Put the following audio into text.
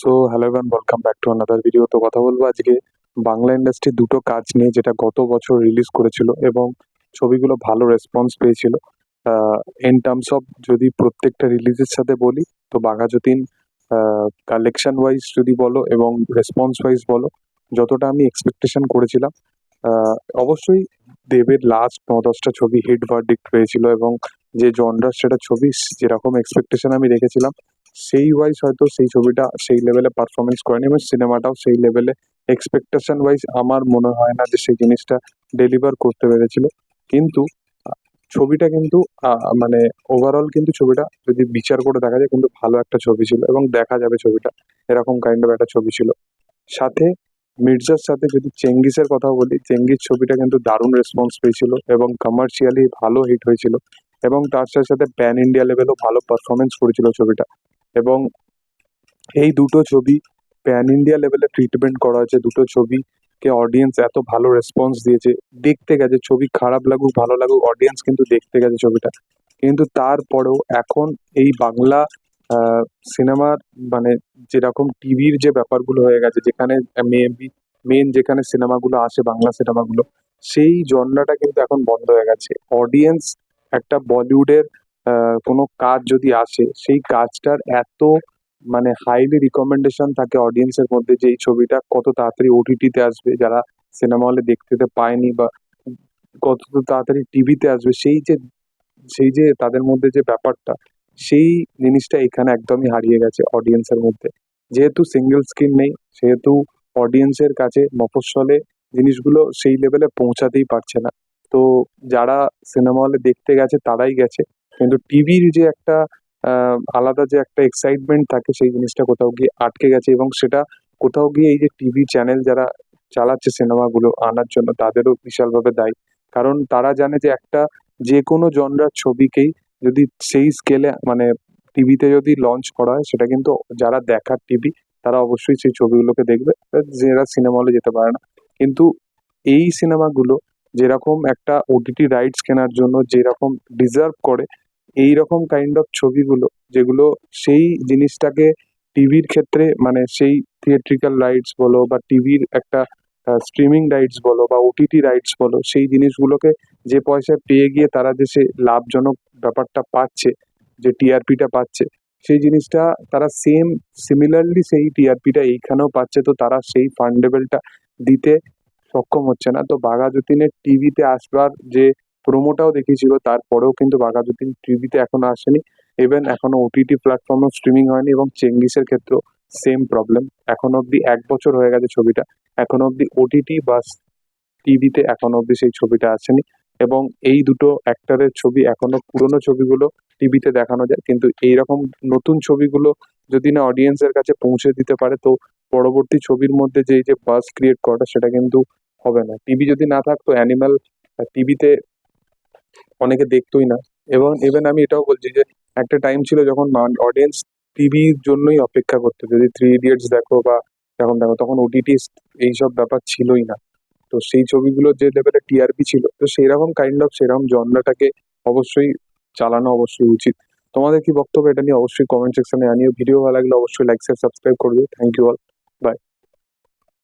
So hello everyone welcome back to another video তো কথা বলব আজকে বাংলা ইন্ডাস্ট্রি দুটো কাজ নিয়ে যেটা গত বছর রিলিজ করেছিল এবং ছবিগুলো ভালো রেসপন্স পেয়েছিল। ইন টার্মস অফ যদি প্রত্যেকটা রিলিজের সাথে বলি, তো বাঘাযতীন কালেকশন ওয়াইজ যদি বলো এবং রেসপন্স ওয়াইজ বলো, যতটা আমি এক্সপেকটেশন করেছিলাম অবশ্যই দেবের লাস্ট ন দশটা ছবি হিট ভার্ডিক্ট পেয়েছিল এবং যে জনরার সেটা ছবি যেরকম এক্সপেকটেশন আমি রেখেছিলাম সেই ওয়াইজ হয়তো সেই ছবিটা সেই লেভেলে পারফরমেন্স করেনি এবং সিনেমাটাও সেই লেভেলে এক্সপেকটেশন ওয়াইজ আমার মনে হয় না যে সেই জিনিসটা ডেলিভার করতে পেরেছিল। কিন্তু, ছবিটা কিন্তু মানে ওভারঅল কিন্তু ছবিটা যদি বিচার করে দেখা যায় কিন্তু ভালো একটা ছবি ছিল এবং দেখা যাবে ছবিটা, এরকম কাইন্ড অফ একটা ছবি ছিল। সাথে মির্জার সাথে যদি চেঙ্গিসের কথা বলি, চেঙ্গিস ছবিটা কিন্তু দারুণ রেসপন্স পেয়েছিল এবং কমার্শিয়ালি ভালো হিট হয়েছিল এবং তার সাথে সাথে প্যান ইন্ডিয়া লেভেলও ভালো পারফরমেন্স করেছিল ছবিটা। এবং এই দুটো ছবি প্যান ইন্ডিয়া লেভেলে ট্রিটমেন্ট করা হয়েছে। দুটো ছবিকে অডিয়েন্স এত ভালো রেসপন্স দিয়েছে। দেখতে গেছে, ছবি খারাপ লাগুক, ভালো লাগুক অডিয়েন্স কিন্তু দেখতে গেছে ছবিটা। কিন্তু তারপরেও এখন এই বাংলা সিনেমার মানে যেরকম টিভির যে ব্যাপারগুলো হয়ে গেছে, যেখানে মেবি মেন যেখানে সিনেমাগুলো আসে, বাংলা সিনেমাগুলো সেই জন্নাটা কিন্তু এখন বন্ধ হয়ে গেছে। অডিয়েন্স একটা বলিউডের কোনো কাজ যদি আসে, সেই কাজটার এত মানে হাইলি রিকমেন্ডেশন থাকে অডিয়েন্সের মধ্যে যে এই ছবিটা কত তাড়াতাড়ি ওটিটিতে আসবে, যারা সিনেমা হলে দেখতে পায়নি বা কত তাড়াতাড়ি টিভিতে আসবে, সেই যে সেই যে তাদের মধ্যে যে ব্যাপারটা, সেই জিনিসটা এখানে একদমই হারিয়ে গেছে অডিয়েন্সের মধ্যে। যেহেতু সিঙ্গেল স্ক্রিন নেই, সেহেতু অডিয়েন্সের কাছে মফস্বলে জিনিসগুলো সেই লেভেলে পৌঁছাতেই পারছে না। তো যারা সিনেমা হলে দেখতে গেছে, তারাই গেছে। কিন্তু টিভির যে একটা আলাদা যে একটা এক্সাইটমেন্ট থাকে সেই জিনিসটা কোথাও গিয়ে আটকে গেছে এবং সেটা কোথাও গিয়ে এই যে টিভি চ্যানেল যারা চালাচ্ছে সিনেমাগুলো আনার জন্য তাদেরও বিশালভাবে দায়ী। কারণ তারা জানে যে একটা যে কোনো জনরার ছবিকেই যদি সেই স্কেলে মানে টিভিতে যদি লঞ্চ করা হয় সেটা কিন্তু যারা দেখার টিভি তারা অবশ্যই সেই ছবিগুলোকে দেখবে, যারা সিনেমা হলে যেতে পারে না। কিন্তু এই সিনেমাগুলো যেরকম একটা ওটিটি রাইটস কেনার জন্য যেরকম ডিজার্ভ করে এই রকম কাইন্ড অফ ছবিগুলো যেগুলো সেই জিনিসটাকে টিভির ক্ষেত্রে মানে সেই থিয়েট্রিক্যাল রাইটস বলো বা টিভির একটা স্ট্রিমিং রাইটস বলো বা ওটিটি রাইটস বলো সেই জিনিসগুলোকে যে পয়সা পেয়ে গিয়ে তারা যে সে লাভজনক ব্যাপারটা পাচ্ছে, যে টিআরপিটা পাচ্ছে, সেই জিনিসটা তারা সেম সিমিলারলি সেই টিআরপিটা এইখানেও পাচ্ছে তো তারা সেই ফান্ডেবলটা দিতে সক্ষম হচ্ছে না। তো বাঘা যতীনের টিভিতে আসবার যে প্রোমোটাও দেখিয়েছিল, তারপরেও কিন্তু বাঘা যতীন টিভিতে এখনও আসেনি। ইভেন এখনও ওটিটি প্ল্যাটফর্মেও স্ট্রিমিং হয়নি এবং চেঙ্গিসের ক্ষেত্রেও সেম প্রবলেম এখনও অবধি এক বছর হয়ে গেছে ছবিটা। এখনও অবধি ওটিটি বা টিভিতে এখনও অবধি সেই ছবিটা আসেনি এবং এই দুটো অ্যাক্টরের ছবি এখনও পুরোনো ছবিগুলো টিভিতে দেখানো যায়। কিন্তু এইরকম নতুন ছবিগুলো যদি না অডিয়েন্সের কাছে পৌঁছে দিতে পারে, তো পরবর্তী ছবির মধ্যে যে যে বাস ক্রিয়েট করাটা সেটা কিন্তু হবে না। টিভি যদি না থাকতো অ্যানিমাল টিভিতে অনেকে দেখতোই না। এবং ইভেন আমি এটাও বলছি যে, একটা টাইম ছিল যখন অডিয়েন্স টিভির জন্যই অপেক্ষা করতো যদি থ্রি ইডিয়টস দেখো বা যখন দেখো, তখন ওটিটি এইসব ব্যাপার ছিলই না। তো সেই ছবিগুলোর যে লেভেলে টিআরপি ছিল, তো সেরকম কাইন্ড অফ সেরকম জনরাটাকে অবশ্যই চালানো অবশ্যই উচিত। তোমাদের কি বক্তব্য এটা নিয়ে অবশ্যই কমেন্ট সেকশনে জানিও। ভিডিও ভালো লাগলে অবশ্যই লাইক শেয়ার সাবস্ক্রাইব করবে থ্যাংক ইউ অল